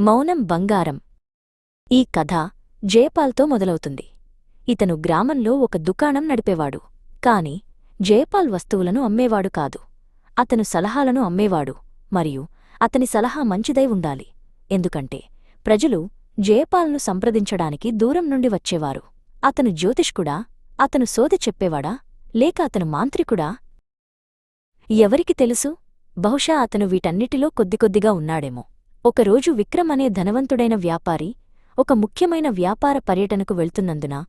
మౌనం బంగారం. ఈ కథ జయపాల్తో మొదలవుతుంది. ఇతను గ్రామంలో ఒక దుకాణం నడిపేవాడు. కాని జయపాల్ వస్తువులను అమ్మేవాడు కాదు. అతను సలహాలను అమ్మేవాడు. మరియు అతని సలహా మంచిదై ఉండాలి. ఎందుకంటే ప్రజలు జయపాల్ను సంప్రదించడానికి దూరం నుండి వచ్చేవారు. అతను జ్యోతిష్కుడా? అతను సోద చెప్పేవాడా? లేక అతను మాంత్రికుడా? ఎవరికి తెలుసు? బహుశా అతను వీటన్నిటిలో కొద్దికొద్దిగా ఉన్నాడేమో. ఒకరోజు విక్రమ్ అనే ధనవంతుడైన వ్యాపారి ఒక ముఖ్యమైన వ్యాపార పర్యటనకు వెళ్తున్నందున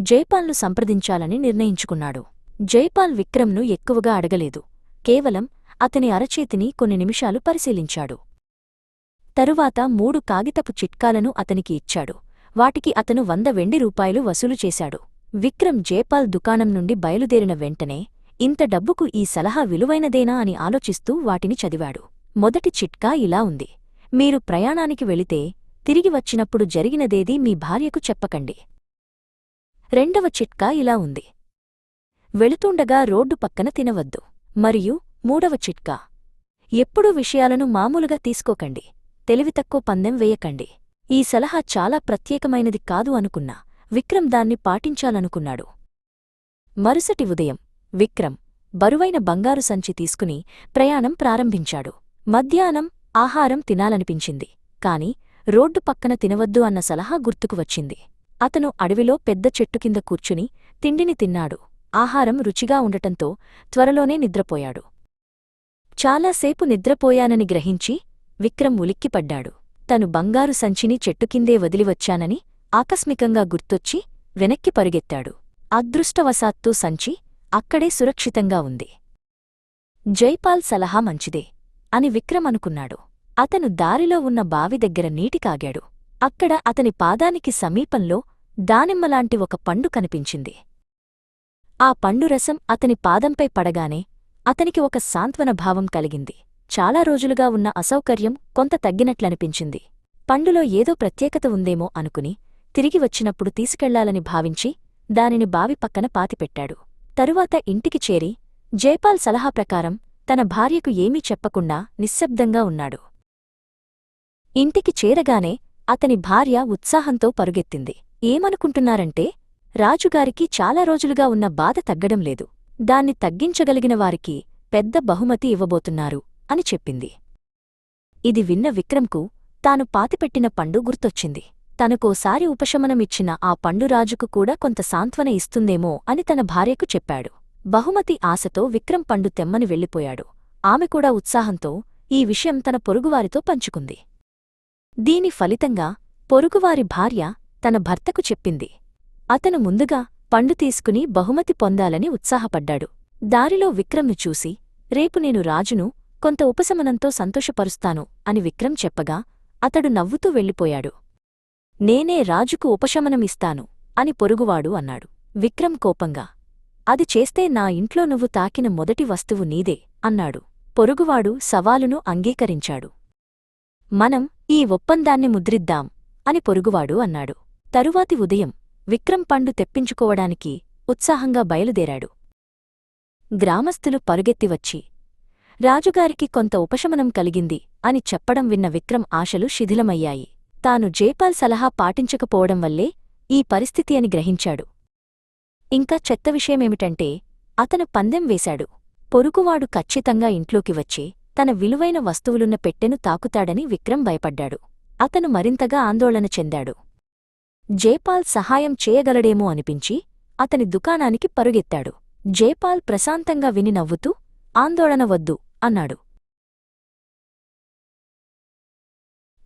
జైపాల్ను సంప్రదించాలని నిర్ణయించుకున్నాడు. జైపాల్ విక్రమ్ను ఎక్కువగా అడగలేదు. కేవలం అతని అరచేతిని కొన్ని నిమిషాలు పరిశీలించాడు. తరువాత మూడు కాగితపు చిట్కాలను అతనికి ఇచ్చాడు. వాటికి అతను వంద వెండి రూపాయలు వసూలు చేశాడు. విక్రమ్ జైపాల్ దుకాణం నుండి బయలుదేరిన వెంటనే ఇంత డబ్బుకు ఈ సలహా విలువైనదేనా? అని ఆలోచిస్తూ వాటిని చదివాడు. మొదటి చిట్కా ఇలా ఉంది. మీరు ప్రయాణానికి వెళితే తిరిగి వచ్చినప్పుడు జరిగినదేదీ మీ భార్యకు చెప్పకండి. రెండవ చిట్కా ఇలా ఉంది. వెళుతుండగా రోడ్డు పక్కన తినవద్దు. మరియు మూడవ చిట్కా. ఎప్పుడూ విషయాలను మామూలుగా తీసుకోకండి. తెలివితక్కువ పందెం వేయకండి. ఈ సలహా చాలా ప్రత్యేకమైనది కాదు అనుకున్నా. విక్రమ్ దాన్ని పాటించాలనుకున్నాడు. మరుసటి ఉదయం విక్రమ్ బరువైన బంగారు సంచి తీసుకుని ప్రయాణం ప్రారంభించాడు. మధ్యాహ్నం ఆహారం తినాలనిపించింది. కాని రోడ్డు పక్కన తినవద్దు అన్న సలహా గుర్తుకు వచ్చింది. అతను అడవిలో పెద్ద చెట్టు కింద కూర్చుని తిండిని తిన్నాడు. ఆహారం రుచిగా ఉండటంతో త్వరలోనే నిద్రపోయాడు. చాలాసేపు నిద్రపోయానని గ్రహించి విక్రమ్ ఉలిక్కిపడ్డాడు. తను బంగారు సంచిని చెట్టుకిందే వదిలివచ్చానని ఆకస్మికంగా గుర్తొచ్చి వెనక్కి పరుగెత్తాడు. అదృష్టవశాత్తు సంచి అక్కడే సురక్షితంగా ఉంది. జైపాల్ సలహా మంచిదే. అని విక్రమ్ అనుకున్నాడు. అతను దారిలో ఉన్న బావి దగ్గర నీటి కాగాడు. అక్కడ అతని పాదానికి సమీపంలో దానిమ్మలాంటి ఒక పండు కనిపించింది. ఆ పండు రసం అతని పాదంపై పడగానే అతనికి ఒక సాంత్వన భావం కలిగింది. చాలా రోజులుగా ఉన్న అసౌకర్యం కొంత తగ్గినట్లనిపించింది. పండులో ఏదో ప్రత్యేకత ఉందేమో అనుకుని తిరిగి వచ్చినప్పుడు తీసుకెళ్ళాలని భావించి దానిని బావి పక్కన పాతిపెట్టాడు. తరువాత ఇంటికి చేరి జైపాల్ సలహా ప్రకారం తన భార్యకు ఏమీ చెప్పకుండా నిశ్శబ్దంగా ఉన్నాడు. ఇంటికి చేరగానే అతని భార్య ఉత్సాహంతో పరుగెత్తింది. ఏమనుకుంటున్నారంటే రాజుగారికి చాలా రోజులుగా ఉన్న బాధ తగ్గడం లేదు. దాన్ని తగ్గించగలిగిన వారికి పెద్ద బహుమతి ఇవ్వబోతున్నారు అని చెప్పింది. ఇది విన్న విక్రమ్కు తాను పాతిపెట్టిన పండు గుర్తొచ్చింది. తనకోసారి ఉపశమనమిచ్చిన ఆ పండు రాజుకు కూడా కొంత సాంత్వన ఇస్తుందేమో అని తన భార్యకు చెప్పాడు. బహుమతి ఆశతో విక్రమ్ పండు తెమ్మని వెళ్ళిపోయాడు. ఆమె కూడా ఉత్సాహంతో ఈ విషయం తన పొరుగువారితో పంచుకుంది. దీని ఫలితంగా పొరుగువారి భార్య తన భర్తకు చెప్పింది. అతను ముందుగా పండు తీసుకుని బహుమతి పొందాలని ఉత్సాహపడ్డాడు. దారిలో విక్రమ్ను చూసి రేపు నేను రాజును కొంత ఉపశమనంతో సంతోషపరుస్తాను అని విక్రమ్ చెప్పగా అతడు నవ్వుతూ వెళ్ళిపోయాడు. నేనే రాజుకు ఉపశమనమిస్తాను అని పొరుగువాడు అన్నాడు. విక్రమ్ కోపంగా అది చేస్తే నా ఇంట్లో నువ్వు తాకిన మొదటి వస్తువు నీదే అన్నాడు. పొరుగువాడు సవాలును అంగీకరించాడు. మనం ఈ ఒప్పందాన్ని ముద్రిద్దాం అని పొరుగువాడు అన్నాడు. తరువాతి ఉదయం విక్రమ్ పండు తెప్పించుకోవడానికి ఉత్సాహంగా బయలుదేరాడు. గ్రామస్థులు పరుగెత్తివచ్చి రాజుగారికి కొంత ఉపశమనం కలిగింది అని చెప్పడం విన్న విక్రమ్ ఆశలు శిథిలమయ్యాయి. తాను జైపాల్ సలహా పాటించకపోవడం వల్లే ఈ పరిస్థితి అని గ్రహించాడు. ఇంకా చెత్త విషయమేమిటంటే అతను పందెం వేశాడు. పొరుగువాడు ఖచ్చితంగా ఇంట్లోకి వచ్చి తన విలువైన వస్తువులున్న పెట్టెను తాకుతాడని విక్రమ్ భయపడ్డాడు. అతను మరింతగా ఆందోళన చెందాడు. జైపాల్ సహాయం చేయగలడేమో అనిపించి అతని దుకాణానికి పరుగెత్తాడు. జైపాల్ ప్రశాంతంగా విని నవ్వుతూ ఆందోళన వద్దు అన్నాడు.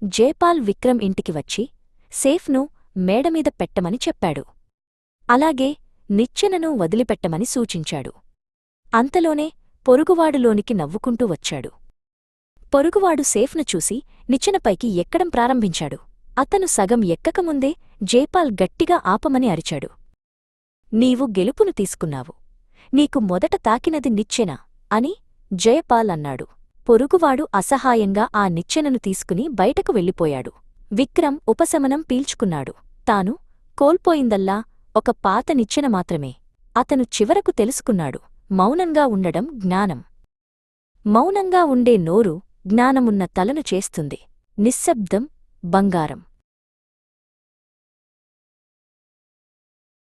జైపాల్ విక్రమ్ ఇంటికి వచ్చి సేఫ్ను మేడమీద పెట్టమని చెప్పాడు. అలాగే నిచ్చెనను వదిలిపెట్టమని సూచించాడు. అంతలోనే పొరుగువాడులోనికి నవ్వుకుంటూ వచ్చాడు. పొరుగువాడు సేఫ్ను చూసి నిచ్చెనపైకి ఎక్కడం ప్రారంభించాడు. అతను సగం ఎక్కకముందే జైపాల్ గట్టిగా ఆపమని అరిచాడు. నీవు గెలుపును తీసుకున్నావు. నీకు మొదట తాకినది నిచ్చెన అని జయపాల్ అన్నాడు. పొరుగువాడు అసహాయంగా ఆ నిచ్చెనను తీసుకుని బయటకు వెళ్ళిపోయాడు. విక్రమ్ ఉపశమనం పీల్చుకున్నాడు. తాను కోల్పోయిందల్లా ఒక పాత నిచ్చెన మాత్రమే. అతను చివరకు తెలుసుకున్నాడు మౌనంగా ఉండడం జ్ఞానం. మౌనంగా ఉండే నోరు జ్ఞానమున్న తలను చేస్తుంది. నిశ్శబ్దం బంగారం.